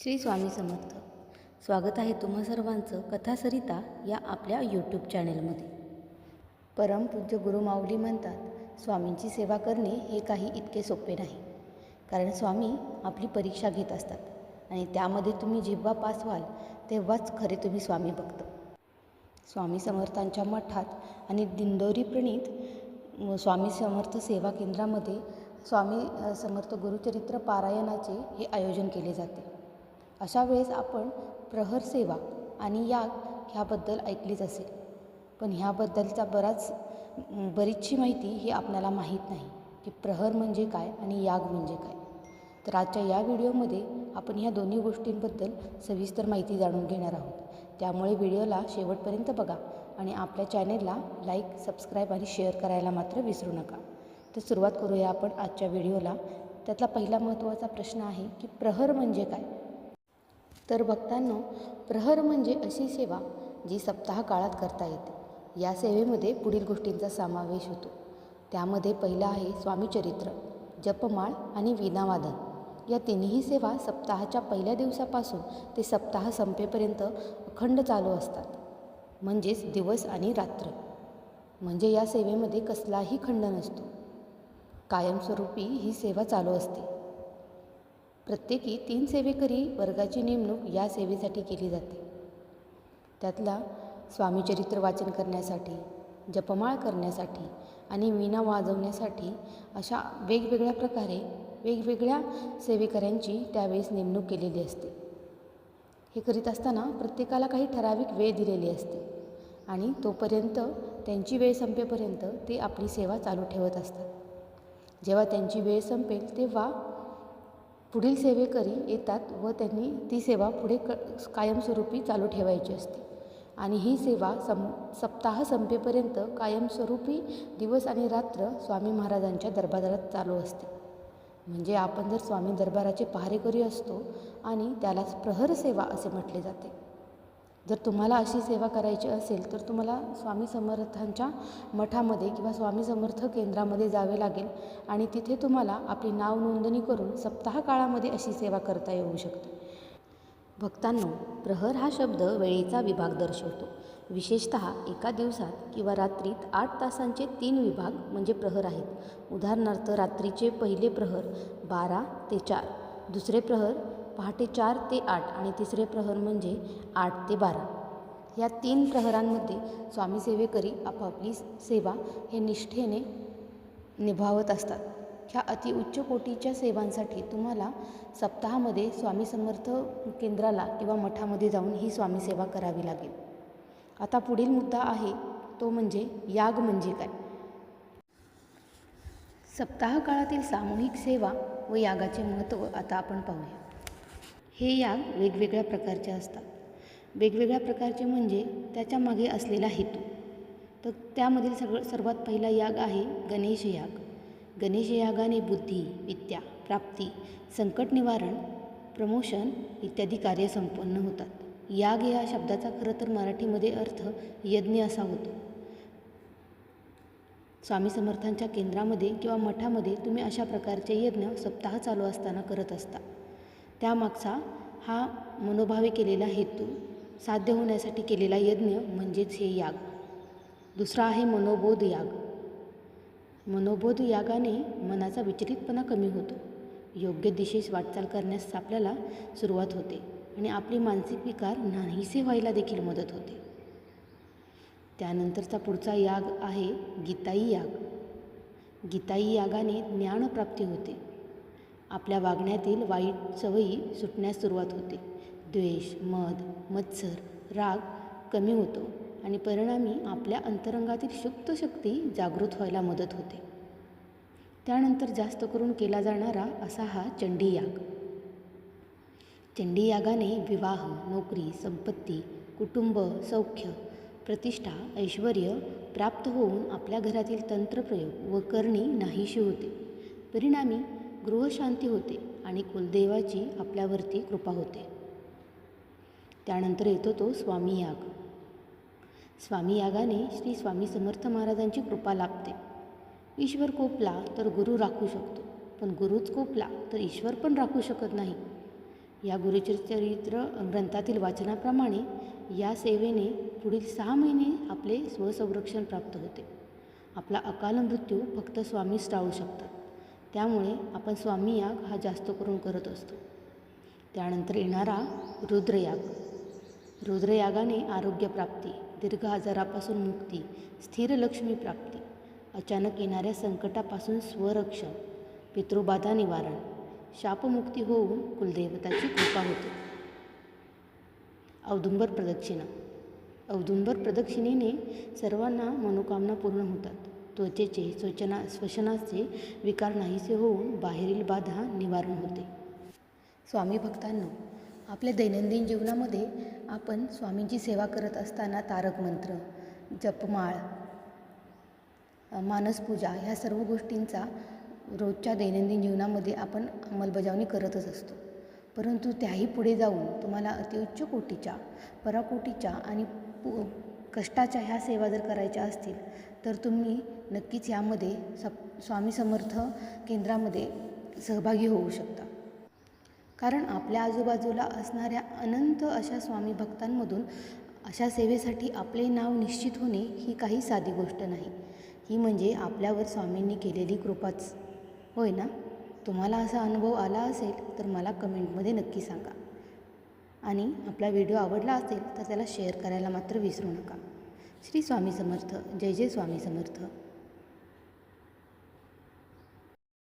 श्री स्वामी समर्थ. स्वागत आहे तुम्हा सर्वांचं कथासरिता या आपल्या यूट्यूब चॅनेलमध्ये परमपूज्य गुरुमाऊली म्हणतात स्वामींची सेवा करणे हे काही इतके सोपे नाही. कारण स्वामी आपली परीक्षा घेत असतात आणि त्यामध्ये तुम्ही जेव्हा पास व्हाल तेव्हाच खरे तुम्ही स्वामी बघता. स्वामी समर्थांच्या मठात आणि दिंडोरी प्रणीत स्वामी समर्थ सेवा केंद्रामध्ये स्वामी समर्थ गुरुचरित्र पारायणाचे हे आयोजन केले जाते. अशा वेळेस आपण प्रहर सेवा आणि याग ह्याबद्दल ऐकलीच असेल. पण ह्याबद्दलचा बराच बरीचशी माहिती ही आपल्याला माहीत नाही की प्रहर म्हणजे काय आणि याग म्हणजे काय. तर आजच्या या व्हिडिओमध्ये आपण ह्या दोन्ही गोष्टींबद्दल सविस्तर माहिती जाणून घेणार आहोत. त्यामुळे व्हिडिओला शेवटपर्यंत बघा आणि आपल्या चॅनेलला लाईक सबस्क्राईब आणि शेअर करायला मात्र विसरू नका. तर सुरुवात करूया आपण आजच्या व्हिडिओला. त्यातला पहिला महत्त्वाचा प्रश्न आहे की प्रहर म्हणजे काय? तर भक्तांनो प्रहर म्हणजे अशी सेवा जी सप्ताह काळात करता येते. या सेवेमध्ये पुढील गोष्टींचा समावेश होतो. त्यामध्ये पहिलं आहे स्वामीचरित्र जपमाळ आणि वीणावादन. या तिन्ही सेवा सप्ताहाच्या पहिल्या दिवसापासून ते सप्ताह संपेपर्यंत अखंड चालू असतात. म्हणजेच दिवस आणि रात्र. म्हणजे या सेवेमध्ये कसलाही खंड नसतो. कायमस्वरूपी ही सेवा चालू असते. प्रत्येकी तीन सेवेकरी वर्गाची नेमणूक या सेवेसाठी केली जाते. त्यातला स्वामीचरित्र वाचन करण्यासाठी जपमाळ करण्यासाठी आणि वीणा वाजवण्यासाठी अशा वेगवेगळ्या प्रकारे वेगवेगळ्या सेवेकऱ्यांची त्यावेळेस नेमणूक केलेली असते. हे करीत असताना प्रत्येकाला काही ठराविक वेळ दिलेली असते आणि तोपर्यंत त्यांची वेळ संपेपर्यंत ते आपली सेवा चालू ठेवत असतात. जेव्हा त्यांची वेळ संपेल तेव्हा पुढील सेवेकरी येतात व त्यांनी ती सेवा पुढे क कायमस्वरूपी चालू ठेवायची असते. आणि ही सेवा सं सप्ताह संपेपर्यंत कायमस्वरूपी दिवस आणि रात्र स्वामी महाराजांच्या दरबारात चालू असते. म्हणजे आपण जर स्वामी दरबाराचे पहारेकरी असतो आणि त्यालाच प्रहर सेवा असे म्हटले जाते. जर तुम्हाला अशी सेवा करायची असेल तर तुम्हाला स्वामी समर्थांच्या मठामध्ये किंवा स्वामी समर्थ केंद्रामध्ये जावे लागेल आणि तिथे तुम्हाला आपली नाव नोंदणी करून सप्ताह काळामध्ये अशी सेवा करता येऊ शकते. भक्तांनो प्रहर हा शब्द वेळेचा विभाग दर्शवतो. विशेषत एका दिवसात किंवा रात्रीत आठ तासांचे तीन विभाग म्हणजे प्रहर आहेत. उदाहरणार्थ रात्रीचे पहिले प्रहर बारा ते चार दुसरे प्रहर पहाटे चार ते आठ आणि तिसरे प्रहर म्हणजे आठ ते बारा. या तीन प्रहरांमध्ये स्वामी सेवेकरी आपापली सेवा हे निष्ठेने निभावत असतात. ह्या अतिउच्च कोटीच्या सेवांसाठी तुम्हाला सप्ताहामध्ये स्वामी समर्थ केंद्राला किंवा मठामध्ये जाऊन ही स्वामी सेवा करावी लागेल. आता पुढील मुद्दा आहे तो म्हणजे याग म्हणजे काय? सप्ताह काळातील सामूहिक सेवा व यागाचे महत्त्व आता आपण पाहूया. हे याग वेगवेगळ्या प्रकारचे असतात. वेगवेगळ्या प्रकारचे म्हणजे त्याच्यामागे असलेला हेतू. तर त्यामधील सगळं सर्वात पहिला याग आहे गणेश याग. गणेश यागाने बुद्धी विद्या प्राप्ती संकट निवारण प्रमोशन इत्यादी कार्य संपन्न होतात. याग या शब्दाचा खरं तर मराठीमध्ये अर्थ यज्ञ असा होतो. स्वामी समर्थांच्या केंद्रामध्ये किंवा मठामध्ये तुम्ही अशा प्रकारचे यज्ञ सप्ताह चालू असताना करत असता. त्यामागचा हा मनोभावे केलेला हेतू साध्य होण्यासाठी केलेला यज्ञ म्हणजेच हे याग. दुसरा आहे मनोबोध याग. मनोबोध यागाने मनाचा विचलितपणा कमी होतो. योग्य दिशेस वाटचाल करण्यास आपल्याला सुरुवात होते आणि आपले मानसिक विकार नाहीसे व्हायला देखील मदत होते. त्यानंतरचा पुढचा याग आहे गीताई याग. गीताई यागाने ज्ञानप्राप्ती होते. आपल्या वागण्यातील वाईट सवयी सुटण्यास सुरुवात होते. द्वेष मद मत्सर राग कमी होतो आणि परिणामी आपल्या अंतरंगातील सुप्त शक्ती जागृत व्हायला मदत होते. त्यानंतर जास्त करून केला जाणारा असा हा चंडी याग चंडी यागाने विवाह नोकरी संपत्ती कुटुंब सौख्य प्रतिष्ठा ऐश्वर प्राप्त होऊन आपल्या घरातील तंत्रप्रयोग व करणी नाहीशी होते. परिणामी गृहशांती होते आणि कुलदेवाची आपल्यावरती कृपा होते. त्यानंतर येतो तो स्वामी याग. स्वामी यागाने श्री स्वामी समर्थ महाराजांची कृपा लाभते. ईश्वर कोपला तर गुरु राखू शकतो पण गुरुच कोपला तर ईश्वर पण राखू शकत नाही. या गुरुचरित्र ग्रंथातील वाचनाप्रमाणे या सेवेने पुढील सहा महिने आपले स्वसंरक्षण प्राप्त होते. आपला अकाल मृत्यू फक्त स्वामीच टाळू शकतात. त्यामुळे आपण स्वामी याग हा जास्त करून करत असतो. त्यानंतर येणारा रुद्रयाग. रुद्रयागाने आरोग्यप्राप्ती दीर्घ आजारापासून मुक्ती स्थिर लक्ष्मी प्राप्ती अचानक येणाऱ्या संकटापासून स्वरक्षण पितृबाधा निवारण शापमुक्ती होऊन कुलदेवताची कृपा होते. औदुंबर प्रदक्षिणा. औदुंबर प्रदक्षिणेने सर्वांना मनोकामना पूर्ण होतात. त्वचेचे स्वचना श्वसनाचे विकार नाहीसे होऊन बाहेरील बाधा निवारण होते. स्वामी भक्तांनो आपल्या दैनंदिन जीवनामध्ये आपण स्वामींची सेवा करत असताना तारक मंत्र जपमाळ मानसपूजा ह्या सर्व गोष्टींचा रोजच्या दैनंदिन जीवनामध्ये आपण अंमलबजावणी करतच असतो. परंतु त्याही पुढे जाऊन तुम्हाला अतिउच्च कोटीच्या पराकोटीच्या आणि पु कष्टाच्या ह्या सेवा जर करायच्या असतील तर तुम्ही नक्कीच यामध्ये सप स्वामी समर्थ केंद्रामध्ये सहभागी होऊ शकता. कारण आपल्या आजूबाजूला असणाऱ्या अनंत अशा स्वामी भक्तांमधून अशा सेवेसाठी आपले नाव निश्चित होणे ही काही साधी गोष्ट नाही. ही म्हणजे आपल्यावर स्वामींनी केलेली कृपाच. होय ना? तुम्हाला असा अनुभव आला असेल तर मला कमेंटमध्ये नक्की सांगा. आणि आपला व्हिडिओ आवडला असेल तर त्याला शेअर करायला मात्र विसरू नका. श्री स्वामी समर्थ. जय जय स्वामी समर्थ.